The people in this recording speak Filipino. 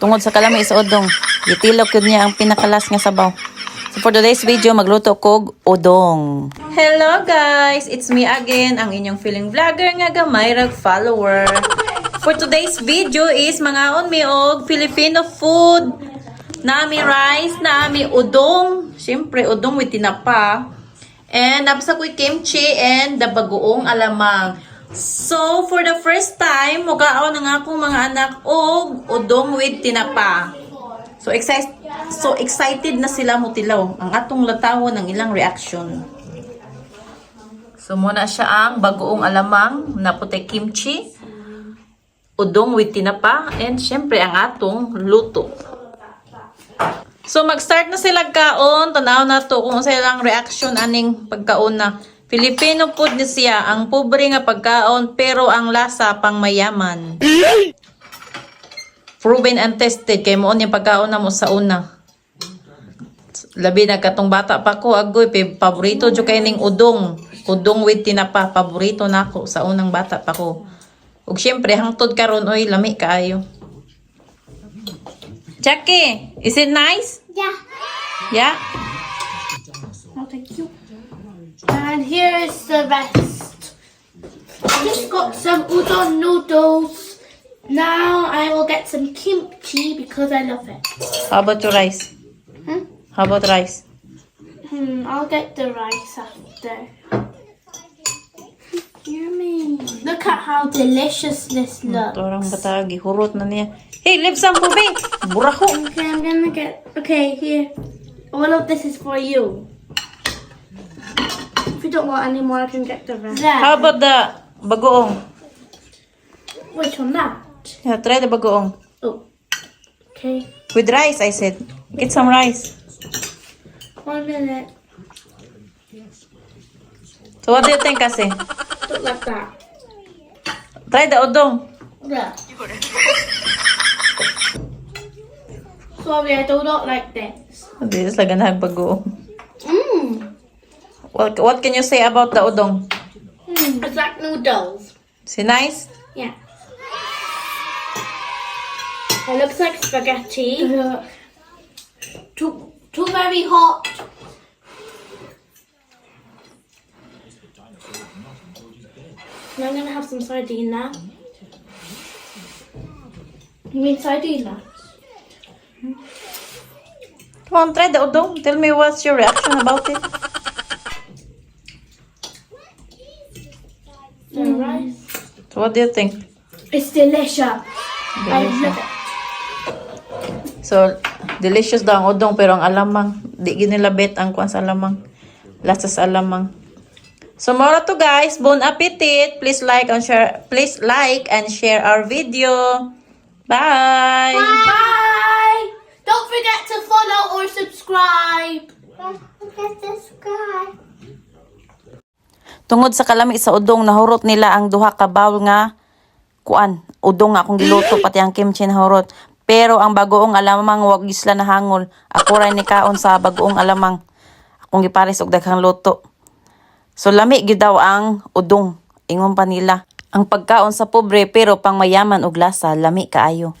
Tungod sa kalami sa udong, gitilok yun niya ang pinakalas nga sabaw. So for today's video, magluto kog udong. Hello guys! It's me again, ang inyong feeling vlogger nga gamay rag follower. For today's video is mga mi og Filipino food. Nami rice, nami udong. Siyempre, udong with tinapa. And napasa ko kimchi and the bagoong alamang. So, for the first time, mugaon ng akong mga anak og udong with tinapa. So excited so excited na sila mo tilaw. Ang atong latawon ng ilang reaction. So muna siya ang bagoong alamang na puti kimchi, udong with tinapa, and syempre ang atong luto. So mag-start na sila kaon, tanaw na to kung sa ilang reaction aning pagkaon na. Filipino food ni siya, ang pobre nga pagkaon pero ang lasa pang mayaman. Proven and tested kay mo yung pagkaon na mo sa una. Labi na katong bata pa ko agoy pe paborito jo kay ning udong. Udong with tinapa paborito nako sa unang bata pa ko. Ug syempre hangtod karon oy lami kaayo. Jackie, is it nice? Yeah. Yeah. And here is the rest. I just got some udon noodles. Now I will get some kimchi because I love it. How about your rice? Hmm? How about rice? Hmm, I'll get the rice after. Yummy. Look at how delicious this looks. Torang bata gihurot na niya. Hey, leave some for me. Okay, I'm gonna get. Okay, here. All of this is for you. You don't want any more, I can get the rest. How about the bagoong? Which one? That. Yeah, try the bagoong. Oh. Okay. With rice, I said. Get some rice. One minute. So what do you think kasi? Look like that. Try the udong. Yeah. Sorry, I do not like this. This is like ang bagoong. What, what can you say about the udong? Mm. It's like noodles. Si nice? Yeah. It looks like spaghetti. Too, too very hot. I'm gonna have some sardine now. You mean sardine now? Come on, try the udong. Tell me what's your reaction about it. Rice. So what do you think? It's delicious. I love it. So, delicious daw ang udong pero ang alamang, di ginilabit ang kwan sa alamang. Lasa sa alamang. So, mora to guys. Bon appetit. Please like and share. Please like and share our video. Bye. Bye. Don't forget to follow or subscribe. Don't forget to subscribe. Tungod sa kalami sa udong, nahurot nila ang duha ka bowl nga kuan, udong nga akong giluto pati ang kimchi nahurot. Pero ang bagoong alamang wag isla na hangol. Ako ray ni kaon sa bagoong alamang. Akong gipares og daghang luto. So lami gyud daw ang udong. Ingon pa nila. Ang pagkaon sa pobre pero pang mayaman og lasa, lami kaayo.